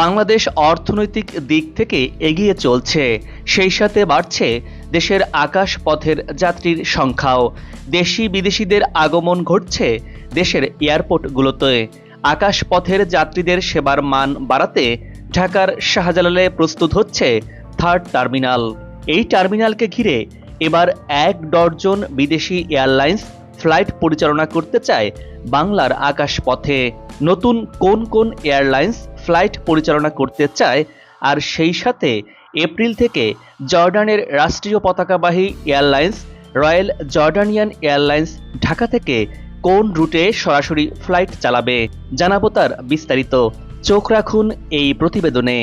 বাংলাদেশ অর্থনৈতিক দিক থেকে এগিয়ে চলছে। সেই সাথে বাড়ছে দেশের আকাশ পথের যাত্রীর সংখ্যাও। দেশি বিদেশিদের আগমন ঘটছে দেশের এয়ারপোর্টগুলোতে। আকাশ পথের যাত্রীদের সেবার মান বাড়াতে ঢাকার শাহজালালে প্রস্তুত হচ্ছে থার্ড টার্মিনাল। এই টার্মিনালকে ঘিরে এবার এক ডজন বিদেশি এয়ারলাইন্স ফ্লাইট পরিচালনা করতে চায় বাংলার আকাশ পথে নতুন কোন কোন এয়ারলাইন্স ফ্লাইট পরিচালনা করতে চায় আর সেই সাথে এপ্রিল থেকে জর্ডানের রাষ্ট্রীয় পতাকাবাহী airlines, Royal Jordanian Airlines Dhaka থেকে কোন রুটে সরাসরি ফ্লাইট চালাবে জানাব তার বিস্তারিত। চোখ রাখুন এই প্রতিবেদনে।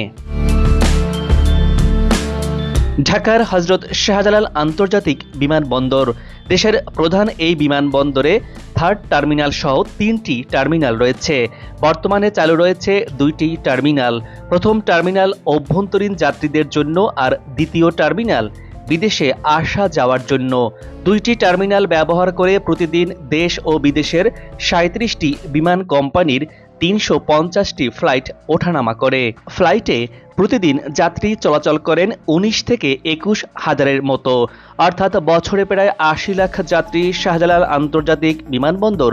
ঢাকার হজরত শাহজালাল আন্তর্জাতিক বিমানবন্দর দেশের প্রধান এই বিমানবন্দরে থার্ড টার্মিনাল সহ তিনটি টার্মিনাল রয়েছে। বর্তমানে চালু রয়েছে দুইটি টার্মিনাল। প্রথম টার্মিনাল অভ্যন্তরীণ যাত্রীদের জন্য আর দ্বিতীয় টার্মিনাল বিদেশে আসা যাওয়ার জন্য। দুইটি টার্মিনাল ব্যবহার করে প্রতিদিন দেশ ও বিদেশের সাঁত্রিশটি বিমান কোম্পানির তিনশো পঞ্চাশটি ফ্লাইট ওঠানামা করে। ফ্লাইটে প্রতিদিন যাত্রী চলাচল করেন উনিশ থেকে একুশ হাজারের মতো। অর্থাৎ বছরে প্রায় আশি লাখ যাত্রী শাহজালাল আন্তর্জাতিক বিমানবন্দর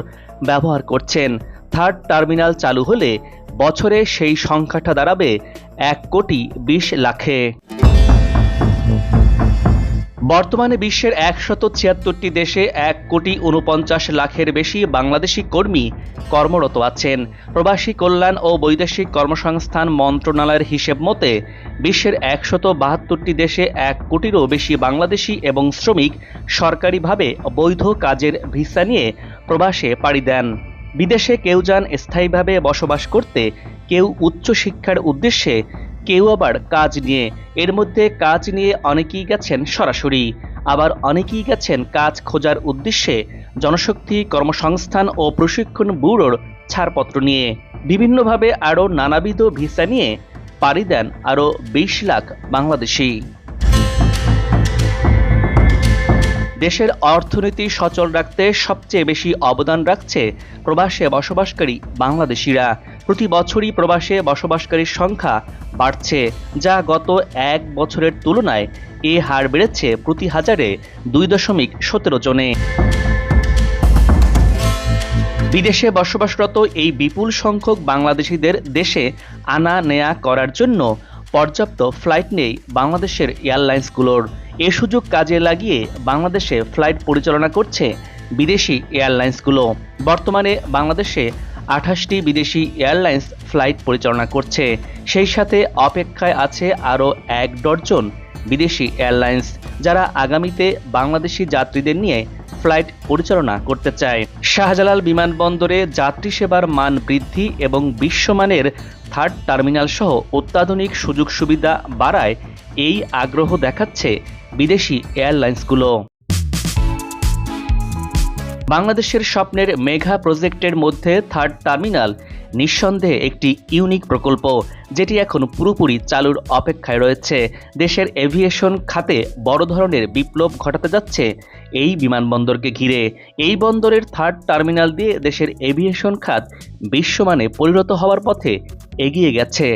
ব্যবহার করছেন। থার্ড টার্মিনাল চালু হলে বছরে সেই সংখ্যাটা দাঁড়াবে এক কোটি বিশ লাখে। বর্তমানে বিশ্বের একশত ছিয়াত্তরটি দেশে এক কোটি উনপঞ্চাশ লাখের বেশি বাংলাদেশি কর্মী কর্মরত আছেন। প্রবাসী কল্যাণ ও বৈদেশিক কর্মসংস্থান মন্ত্রণালয়ের হিসেব মতে, বিশ্বের একশত বাহাত্তরটি দেশে এক কোটিরও বেশি বাংলাদেশি এবং শ্রমিক সরকারিভাবে বৈধ কাজের ভিসা নিয়ে প্রবাসে পাড়ি দেন। বিদেশে কেউ যান স্থায়ীভাবে বসবাস করতে, কেউ উচ্চশিক্ষার উদ্দেশ্যে কেউ আবার কাজ নিয়ে, এর মধ্যে কাজ নিয়ে অনেকেই গেছেন সরাসরি। আবার অনেকেই গেছেন কাজ খোঁজার উদ্দেশ্যে, জনশক্তি কর্মসংস্থান ও প্রশিক্ষণ ব্যুরোর ছাড়পত্র নিয়ে। বিভিন্নভাবে আরও নানাবিধ ভিসা নিয়ে পাড়ি দেন আরও বিশ লাখ বাংলাদেশি। দেশের অর্থনীতি সচল রাখতে সবচেয়ে বেশি অবদান রাখছে প্রবাসে বসবাসকারী বাংলাদেশিরা। প্রতি বছরই প্রবাসে বসবাসকারীর সংখ্যা বাড়ছে, যা গত এক বছরের তুলনায় এ হার বেড়েছে প্রতি হাজারে দুই দশমিক সতেরো জনে। বিদেশে বসবাসরত এই বিপুল সংখ্যক বাংলাদেশিদের দেশে আনা নেয়া করার জন্য পর্যাপ্ত ফ্লাইট নেই বাংলাদেশের এয়ারলাইন্সগুলোর। এ সুযোগ কাজে লাগিয়ে বাংলাদেশে ফ্লাইট পরিচালনা করছে বিদেশি এয়ারলাইন্সগুলো। বর্তমানে বাংলাদেশে আঠাশটি বিদেশি এয়ারলাইন্স ফ্লাইট পরিচালনা করছে। সেই সাথে অপেক্ষায় আছে আরও এক ডজন বিদেশি এয়ারলাইন্স, যারা আগামীতে বাংলাদেশি যাত্রীদের নিয়ে ফ্লাইট পরিচালনা করতে চায়। শাহজালাল বিমানবন্দরে যাত্রী সেবার মান বৃদ্ধি এবং বিশ্বমানের থার্ড টার্মিনাল সহ অত্যাধুনিক সুযোগ সুবিধা বাড়ায় এই আগ্রহ দেখাচ্ছে বিদেশি এয়ারলাইন্সগুলো। বাংলাদেশের স্বপ্নের মেঘা প্রজেক্টের মধ্যে থার্ড টার্মিনাল নিঃসন্দেহে একটি ইউনিক প্রকল্প, যেটি এখন পুরোপুরি চালুর অপেক্ষায় রয়েছে। দেশের এভিয়েশন খাতে বড় ধরনের বিপ্লব ঘটাতে যাচ্ছে এই বিমানবন্দরকে ঘিরে। এই বন্দরের থার্ড টার্মিনাল দিয়ে দেশের এভিয়েশন খাত বিশ্বমানে পরিণত হওয়ার পথে এগিয়ে গেছে।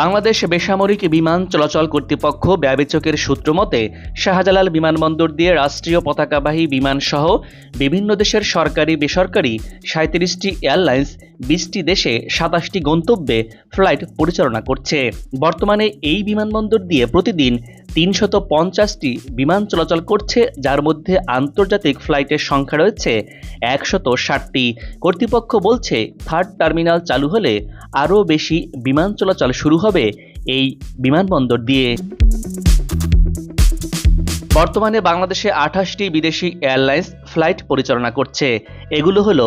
বাংলাদেশ বেসামরিক বিমান চলাচল কর্তৃপক্ষ ব্যবচকের সূত্র মতে, শাহজালাল বিমানবন্দর দিয়ে রাষ্ট্রীয় পতাকাবাহী বিমানসহ বিভিন্ন দেশের সরকারি, বেসরকারি সাঁত্রিশটি এয়ারলাইন্স, বিশটি দেশে সাতাশটি গন্তব্যে ফ্লাইট পরিচালনা করছে। বর্তমানে এই বিমানবন্দর দিয়ে প্রতিদিন তিনশত পঞ্চাশটি বিমান চলাচল করছে, যার মধ্যে আন্তর্জাতিক ফ্লাইটের সংখ্যা রয়েছে একশত ষাটটি। কর্তৃপক্ষ বলছে, থার্ড টার্মিনাল চালু হলে আরও বেশি বিমান চলাচল শুরু হবে এই বিমানবন্দর দিয়ে। বর্তমানে বাংলাদেশে আঠাশটি বিদেশি এয়ারলাইন্স ফ্লাইট পরিচালনা করছে। এগুলো হলো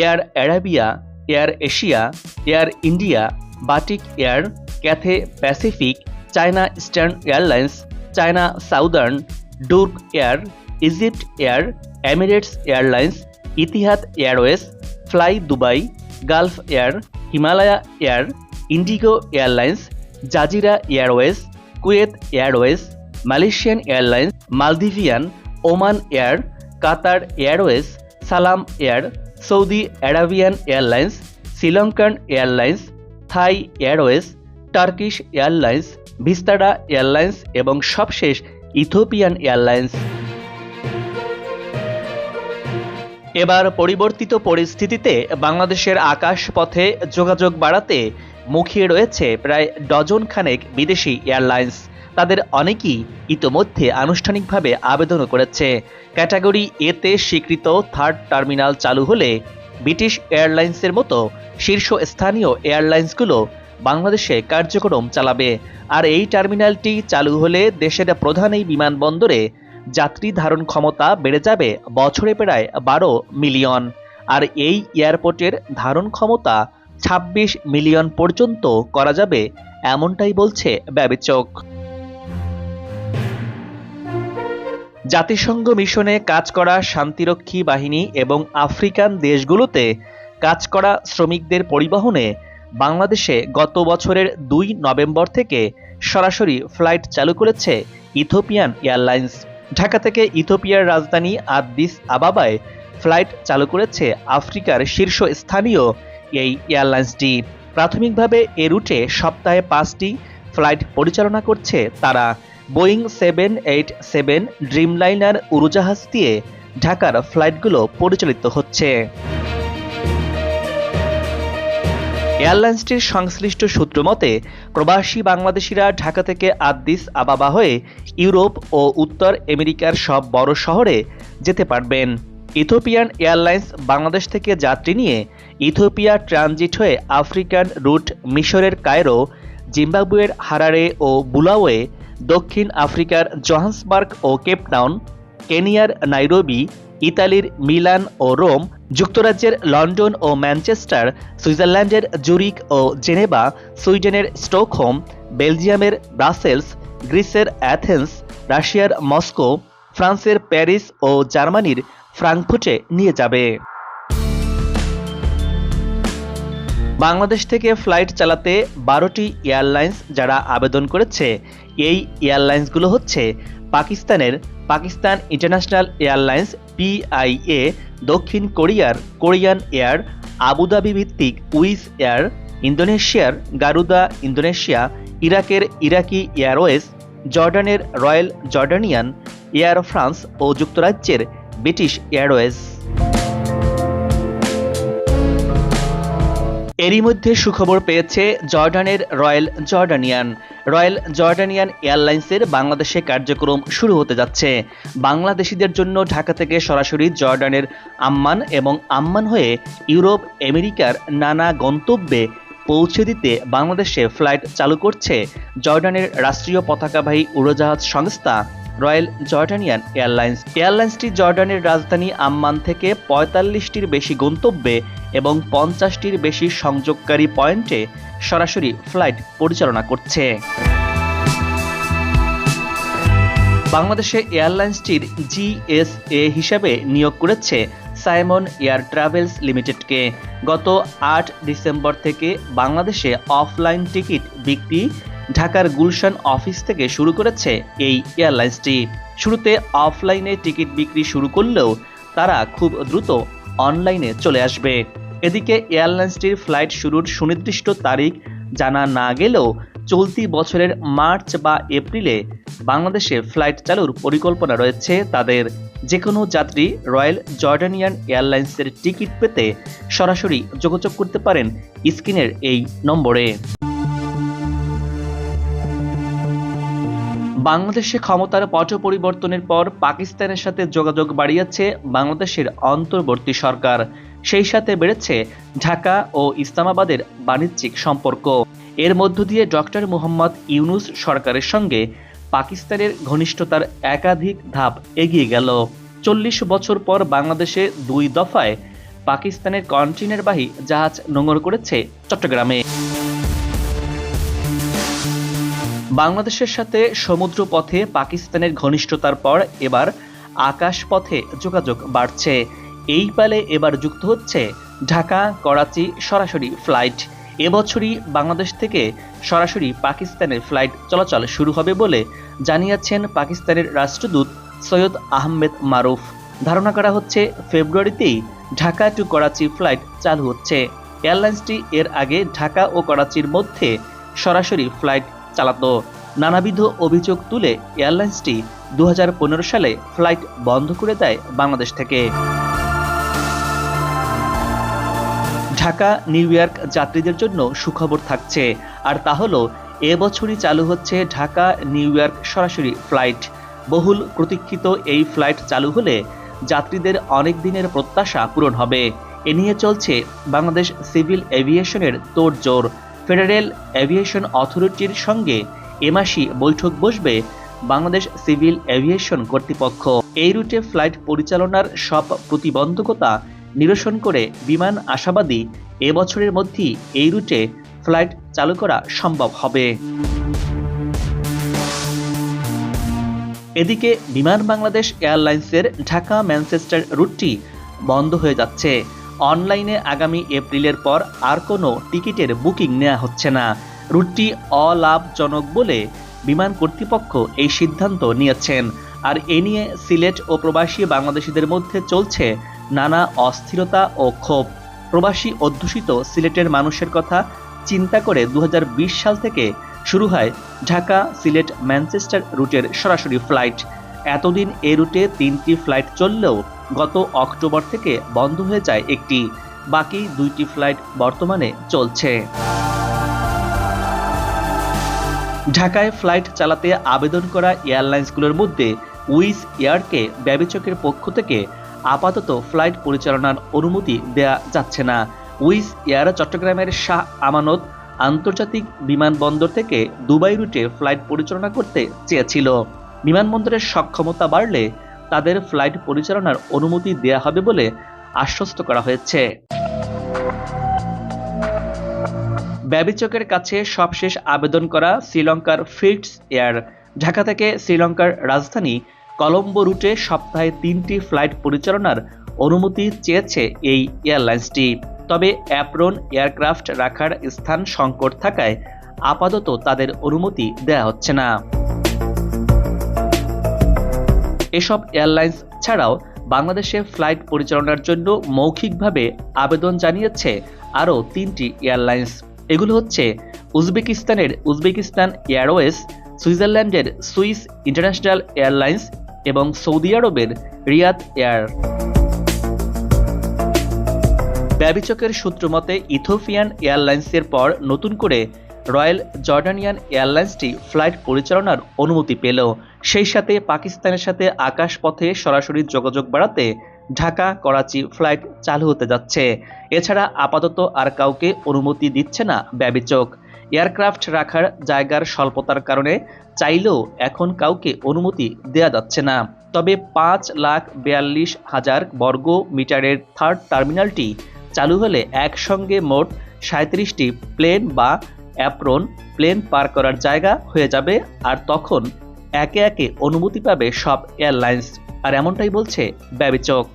Air Arabia, Air Asia, Air India, Batik Air, Cathay Pacific China Eastern Airlines China Southern Druk Air Egypt Air Emirates Airlines Etihad Airways Fly Dubai Gulf Air Himalaya Air IndiGo Airlines Jazeera Airways Kuwait Airways Malaysian Airlines Maldivian Oman Air Qatar Airways Salam Air Saudi Arabian Airlines Sri Lankan Airlines Thai Airways Turkish Airlines Vistara Airlines এবং সবশেষ Ethiopian airlines এবার পরিবর্তিত পরিস্থিতিতে বাংলাদেশের আকাশপথে যোগাযোগ বাড়াতে মুখিয়ে রয়েছে প্রায় ডজন খানেক বিদেশি এয়ারলাইন্স তাদের অনেকেই ইতোমধ্যে আনুষ্ঠানিকভাবে আবেদন করেছে। ক্যাটাগরি এতে স্বীকৃত থার্ড টার্মিনাল চালু হলে ব্রিটিশ এয়ারলাইন্সের মতো শীর্ষস্থানীয় এয়ারলাইন্সগুলো বাংলাদেশে কার্যক্রম চালাবে। আর এই টার্মিনালটি চালু হলে দেশের প্রধান এই বিমানবন্দরে যাত্রী ধারণ ক্ষমতা বেড়ে যাবে বছরে প্রায় বারো মিলিয়ন। আর এই এয়ারপোর্টের ধারণ ক্ষমতা ২৬ মিলিয়ন পর্যন্ত করা যাবে, এমনটাই বলছে ব্যবিচক। জাতিসংঘ মিশনে কাজ করা শান্তিরক্ষী বাহিনী এবং আফ্রিকান দেশগুলোতে কাজ করা শ্রমিকদের পরিবহনে বাংলাদেশে গত বছরের দুই নভেম্বর থেকে সরাসরি ফ্লাইট চালু করেছে ইথোপিয়ান এয়ারলাইন্স। ঢাকা থেকে ইথোপিয়ার রাজধানী আদ্দিস আবাবায় ফ্লাইট চালু করেছে আফ্রিকার শীর্ষস্থানীয় এই এয়ারলাইন্সটি। প্রাথমিকভাবে এ রুটে সপ্তাহে পাঁচটি ফ্লাইট পরিচালনা করছে তারা। Boeing seven eight seven, Dreamliner উড়োজাহাজ দিয়ে ঢাকার ফ্লাইটগুলো পরিচালিত হচ্ছে। এয়ারলাইন্সটির সংশ্লিষ্ট সূত্র মতে, প্রবাসী বাংলাদেশিরা ঢাকা থেকে আদ্দিস আবাবা হয়ে ইউরোপ ও উত্তর আমেরিকার সব বড় শহরে যেতে পারবেন। ইথোপিয়ান এয়ারলাইন্স বাংলাদেশ থেকে যাত্রী নিয়ে ইথোপিয়া ট্রানজিট হয়ে আফ্রিকান রুট মিশরের কায়রো, জিম্বাবুয়ের হারারে ও বুলাওয়ে, দক্ষিণ আফ্রিকার জোহান্সবার্গ ও কেপটাউন, কেনিয়ার নাইরোবি ইতালির মিলান ও রোম, যুক্তরাজ্যের লন্ডন ও ম্যানচেস্টার, সুইজারল্যান্ডের জুরিক ও জেনেভা, সুইডেনের স্টকহোম, বেলজিয়ামের ব্রাসেলস, গ্রিসের অ্যাথেন্স, রাশিয়ার মস্কো, ফ্রান্সের প্যারিস ও জার্মানির ফ্রাঙ্কফুটে নিয়ে যাবে। বাংলাদেশ থেকে ফ্লাইট চালাতে বারোটি এয়ারলাইন্স যারা আবেদন করেছে, এই এয়ারলাইন্সগুলো হচ্ছে পাকিস্তানের পাকিস্তান ইন্টারন্যাশনাল এয়ারলাইন্স পিআইএ দক্ষিণ কোরিয়ার কোরিয়ান এয়ার, আবুধাবি ভিত্তিক উইস এয়ার, ইন্দোনেশিয়ার গারুদা, ইন্দোনেশিয়া, ইরাকের ইরাকি এয়ারওয়েজ, জর্ডানের রয়্যাল জর্ডানিয়ান, এয়ার ফ্রান্স ও যুক্তরাজ্যের ব্রিটিশ এয়ারওয়েজ। এরই মধ্যে সুখবর পেয়েছে জর্ডানের রয়্যাল জর্ডানিয়ান। রয়্যাল জর্ডানিয়ান এয়ারলাইন্সের বাংলাদেশে কার্যক্রম শুরু হতে যাচ্ছে। বাংলাদেশিদের জন্য ঢাকা থেকে সরাসরি জর্ডানের আম্মান এবং আম্মান হয়ে ইউরোপ, আমেরিকার নানা গন্তব্যে পৌঁছে দিতে বাংলাদেশে ফ্লাইট চালু করছে জর্ডানের রাষ্ট্রীয় পতাকাবাহী উড়োজাহাজ সংস্থা। Royal Jordanian airlines. এয়ারলাইন্সটি জর্ডানের রাজধানী আম্মান থেকে পঁয়তাল্লিশটির বেশি গন্তব্যে এবং পঞ্চাশটির বেশি সংযোগকারী পয়েন্টে সরাসরি ফ্লাইট পরিচালনা করছে। বাংলাদেশে এয়ারলাইন্সটির জিএসএ হিসাবে নিয়োগ করেছে সাইমন এয়ার ট্রাভেলস লিমিটেডকে। গত আট ডিসেম্বর থেকে বাংলাদেশে অফলাইন টিকিট বিক্রি ঢাকার গুলশান অফিস থেকে শুরু করেছে এই এয়ারলাইন্সটি। শুরুতে অফলাইনে টিকিট বিক্রি শুরু করলেও তারা খুব দ্রুত অনলাইনে চলে আসবে। এদিকে এয়ারলাইন্সটির ফ্লাইট শুরুর সুনির্দিষ্ট তারিখ জানা না গেলেও চলতি বছরের মার্চ বা এপ্রিলে বাংলাদেশে ফ্লাইট চালুর পরিকল্পনা রয়েছে তাদের। যে কোনো যাত্রী রয়্যাল জর্ডানিয়ান এয়ারলাইন্সের টিকিট পেতে সরাসরি যোগাযোগ করতে পারেন স্ক্রিনের এই নম্বরে। বাংলাদেশে ক্ষমতার পট পরিবর্তনের পর পাকিস্তানের সাথে যোগাযোগ বাড়িয়েছে বাংলাদেশের অন্তর্বর্তী সরকার। সেই সাথে বেড়েছে ঢাকা ও ইসলামাবাদের বাণিজ্যিক সম্পর্ক। এর মধ্য দিয়ে ডক্টর মোহাম্মদ ইউনুস সরকারের সঙ্গে পাকিস্তানের ঘনিষ্ঠতার একাধিক ধাপ এগিয়ে গেল। চল্লিশ বছর পর বাংলাদেশে দুই দফায় পাকিস্তানের কন্টেনারবাহী জাহাজ নোঙর করেছে চট্টগ্রামে। বাংলাদেশের সাথে সমুদ্র পথে পাকিস্তানের ঘনিষ্ঠতার পর এবার আকাশ পথে যোগাযোগ বাড়ছে। এই পালে এবার যুক্ত হচ্ছে ঢাকা, করাচি সরাসরি ফ্লাইট। এবছরই বাংলাদেশ থেকে সরাসরি পাকিস্তানের ফ্লাইট চলাচল শুরু হবে বলে জানিয়েছেন পাকিস্তানের রাষ্ট্রদূত সৈয়দ আহমেদ মারুফ। ধারণা করা হচ্ছে ফেব্রুয়ারিতেই ঢাকা টু করাচি ফ্লাইট চালু হচ্ছে। এয়ারলাইন্সটি এর আগে ঢাকা ও করাচির মধ্যে সরাসরি ফ্লাইট চালাতো। নানাবিধ অভিযোগ তুলে এয়ারলাইন্সটি দু হাজার পনেরো সালে ফ্লাইট বন্ধ করে দেয় বাংলাদেশ থেকে। ঢাকা, নিউ ইয়র্ক যাত্রীদের জন্য সুখবর থাকছে। আর তা হলো এবছরই চালু হচ্ছে ঢাকা, নিউ ইয়র্ক সরাসরি ফ্লাইট। বহুল প্রতীক্ষিত এই ফ্লাইট চালু হলে যাত্রীদের অনেক দিনের প্রত্যাশা পূরণ হবে। এ নিয়ে চলছে বাংলাদেশ সিভিল এভিয়েশনের তোড়জোড়। ফেডারেল এভিয়েশন অথরিটির সঙ্গে এ মাসই বৈঠক বসবে বাংলাদেশ সিভিল এভিয়েশন কর্তৃপক্ষ। এই রুটে ফ্লাইট পরিচালনার সব প্রতিবন্ধকতা নিরসন করে বিমান আশাবাদী এবছরের মধ্যেই এই রুটে ফ্লাইট চালু করা সম্ভব হবে। এদিকে বিমান বাংলাদেশ এয়ারলাইন্সের ঢাকা ম্যানচেস্টার রুটটি বন্ধ হয়ে যাচ্ছে। অনলাইনে আগামী এপ্রিলের পর আর কোনো টিকিটের বুকিং নেওয়া হচ্ছে না। রুটটি অলাভজনক বলে বিমান কর্তৃপক্ষ এই সিদ্ধান্ত নিয়েছেন। আর এ নিয়ে সিলেট ও প্রবাসী বাংলাদেশিদের মধ্যে চলছে নানা অস্থিরতা ও ক্ষোভ। প্রবাসী অধ্যুষিত সিলেটের মানুষের কথা চিন্তা করে দু হাজার বিশ সাল থেকে শুরু হয় ঢাকা, সিলেট, ম্যানচেস্টার রুটের সরাসরি ফ্লাইট। এতদিন এ রুটে তিনটি ফ্লাইট চললেও গত অক্টোবর থেকে বন্ধ হয়ে যায় একটি। বাকি দুইটি ফ্লাইট বর্তমানে চলছে। ঢাকায় ফ্লাইট চালাতে আবেদন করা এয়ারলাইন্সগুলোর মধ্যে উইস এয়ারকে ব্যবচকের পক্ষ থেকে আপাতত ফ্লাইট পরিচালনার অনুমতি দেয়া যাচ্ছে না। উইস এয়ার চট্টগ্রামের শাহ আমানত আন্তর্জাতিক বিমানবন্দর থেকে দুবাই রুটে ফ্লাইট পরিচালনা করতে চেয়েছিল। বিমানবন্দরের সক্ষমতা বাড়লে তাদের ফ্লাইট পরিচালনার অনুমতি দেয়া হবে বলে আশ্বস্ত করা হয়েছে। ব্যবিচকের কাছে সবশেষ আবেদন করা শ্রীলঙ্কার ফিটস এয়ার। ঢাকা থেকে শ্রীলঙ্কার রাজধানী কলম্বো রুটে সপ্তাহে তিনটি ফ্লাইট পরিচালনার অনুমতি চেয়েছে এই এয়ারলাইন্সটি। তবে অ্যাপ্রন এয়ারক্রাফট রাখার স্থান সংকট থাকায় আপাতত তাদের অনুমতি দেয়া হচ্ছে না। এসব এয়ারলাইন্স ছাড়াও বাংলাদেশে ফ্লাইট পরিচালনার জন্য মৌখিকভাবে আবেদন জানিয়েছে আরও তিনটি এয়ারলাইন্স। এগুলো হচ্ছে উজবেকিস্তানের উজবেকিস্তান এয়ারওয়েজ, সুইজারল্যান্ডের সুইস ইন্টারন্যাশনাল এয়ারলাইন্স এবং সৌদি আরবের রিয়াদ এয়ার। ব্যবিচকের সূত্র মতে, ইথোপিয়ান এয়ারলাইন্সের পর নতুন করে রয়্যাল জর্ডানিয়ান এয়ারলাইন্সটি ফ্লাইট পরিচালনার অনুমতি পেল সেই সাথে পাকিস্তানের সাথে আকাশপথে সরাসরি যোগাযোগ বাড়াতে ঢাকা করাচি ফ্লাইট চালু হতে যাচ্ছে। এছাড়া আপাতত আর কাউকে অনুমতি দিচ্ছে না ব্যবিচক এয়ারক্রাফট রাখার জায়গার স্বল্পতার কারণে চাইলেও এখন কাউকে অনুমতি দেয়া যাচ্ছে না। তবে পাঁচ লাখ বিয়াল্লিশ হাজার বর্গ মিটারের থার্ড টার্মিনালটি চালু হলে একসঙ্গে মোট সাঁত্রিশটি প্লেন বা অ্যাপ্রন প্লেন পার করার জায়গা হয়ে যাবে, আর তখন একে একে অনুমতি পাবে সব এয়ারলাইন্স। আর এমনটাই বলছে ব্যবিচক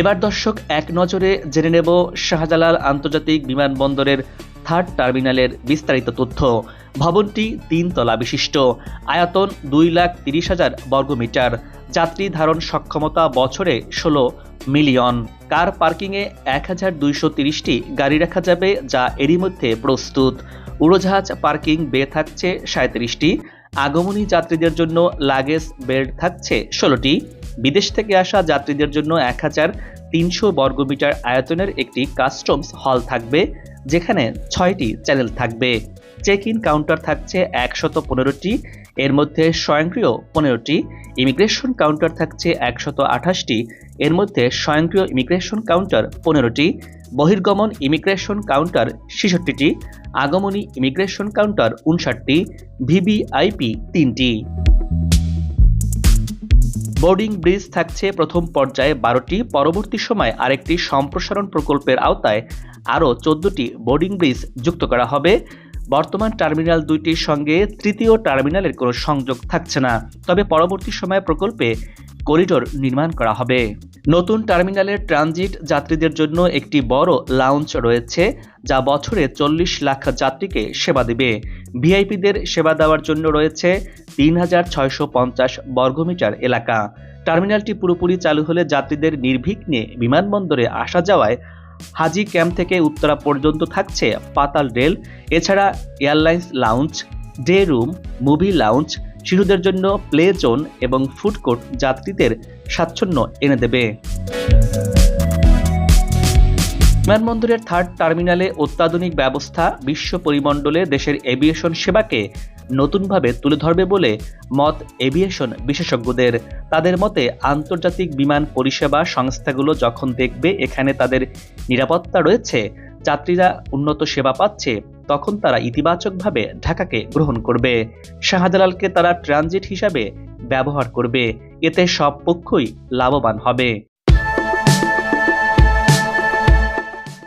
এবার দর্শক, এক নজরে জেনে নেব শাহজালাল আন্তর্জাতিক বিমানবন্দরের থার্ড টার্মিনালের বিস্তারিত তথ্য। ভবনটি তিন তলা বিশিষ্ট। আয়তন দুই লাখ তিরিশ হাজার বর্গমিটার যাত্রী ধারণ সক্ষমতা বছরে ষোলো মিলিয়ন। কার পার্কিংয়ে এক হাজার দুইশো তিরিশটি গাড়ি রাখা যাবে, যা এরই মধ্যে প্রস্তুত। উড়োজাহাজ, পার্কিং বে থাকছে সাঁত্রিশটি। আগমনী যাত্রীদের জন্য লাগেজ বেড থাকছে ষোলোটি। বিদেশ থেকে আসা যাত্রীদের জন্য এক হাজার তিনশো বর্গমিটার আয়তনের একটি কাস্টমস হল থাকবে, যেখানে ছয়টি চ্যানেল থাকবে। চেক ইন কাউন্টার থাকছে একশত পনেরোটি। এর মধ্যে স্বয়ংক্রিয় পনেরোটি ইমিগ্রেশন কাউন্টার থাকছে একশত আঠাশটি। এর মধ্যে স্বয়ংক্রিয় ইমিগ্রেশন কাউন্টার পনেরোটি, বহির্গমন ইমিগ্রেশন কাউন্টার ছেষট্টিটি, আগমনী ইমিগ্রেশন কাউন্টার উনষাটটি ভিভিআইপি তিনটি। বোর্ডিং ব্রিজ থাকছে প্রথম পর্যায়ে বারোটি, পরবর্তী সময় আরেকটি সম্প্রসারণ প্রকল্পের আওতায় আরও চোদ্দটি বোর্ডিং ব্রিজ যুক্ত করা হবে। বর্তমান টার্মিনাল দুইটির সঙ্গে তৃতীয় টার্মিনালের কোনো সংযোগ থাকছে না। তবে পরবর্তী সময়ে প্রকল্পে করিডোর নির্মাণ করা হবে। নতুন টার্মিনালের ট্রানজিট যাত্রীদের জন্য একটি বড় লাউঞ্জ রয়েছে, যা বছরে চল্লিশ লাখ যাত্রীকে সেবা দেবে। ভিআইপিদের সেবা দেওয়ার জন্য রয়েছে তিন হাজার ছয়শো পঞ্চাশ বর্গমিটার এলাকা। টার্মিনালটি পুরোপুরি চালু হলে যাত্রীদের নির্বিঘ্নে বিমানবন্দরে আসা যাওয়ায় হাজি ক্যাম্প থেকে উত্তরা পর্যন্ত থাকছে পাতাল রেল, এছাড়া airlines lounge, day room, movie lounge, শিশুদের জন্য প্লে জোন এবং ফুড কোর্ট যাত্রীদের স্বাচ্ছন্দ্য এনে দেবে। বিমানবন্দরের থার্ড টার্মিনালে অত্যাধুনিক ব্যবস্থা বিশ্ব পরিমণ্ডলে দেশের এভিয়েশন সেবাকে নতুনভাবে তুলে ধরবে বলে মত এভিয়েশন বিশেষজ্ঞদের। তাদের মতে, আন্তর্জাতিক বিমান পরিষেবা সংস্থাগুলো যখন দেখবে এখানে তাদের নিরাপত্তা রয়েছে, যাত্রীরা উন্নত সেবা পাচ্ছে, তখন তারা ইতিবাচকভাবে ঢাকাকে গ্রহণ করবে। শাহজালালকে তারা ট্রানজিট হিসাবে ব্যবহার করবে। এতে সব পক্ষই লাভবান হবে।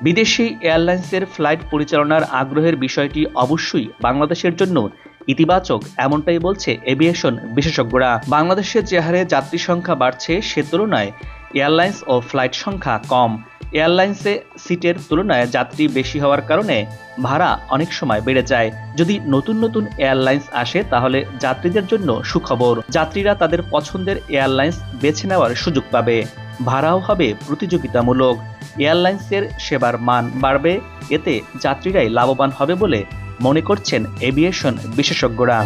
বিদেশি এয়ারলাইন্সের ফ্লাইট পরিচালনার আগ্রহের বিষয়টি অবশ্যই বাংলাদেশের জন্য ইতিবাচক, এমনটাই বলছে এভিয়েশন বিশেষজ্ঞরা। বাংলাদেশের যে হারে যাত্রী সংখ্যা বাড়ছে, সে তুলনায় এয়ারলাইন্স ও ফ্লাইট সংখ্যা কম। এয়ারলাইন্সে সিটের তুলনায় যাত্রী বেশি হওয়ার কারণে ভাড়া অনেক সময় বেড়ে যায়। যদি নতুন নতুন এয়ারলাইন্স আসে, তাহলে যাত্রীদের জন্য সুখবর। যাত্রীরা তাদের পছন্দের এয়ারলাইন্স বেছে নেওয়ার সুযোগ পাবে। ভাড়াও হবে প্রতিযোগিতামূলক। এয়ারলাইন্সের সেবার মান বাড়বে, এতে যাত্রীরাই লাভবান হবে বলে মনে করছেন এভিয়েশন বিশেষজ্ঞরা।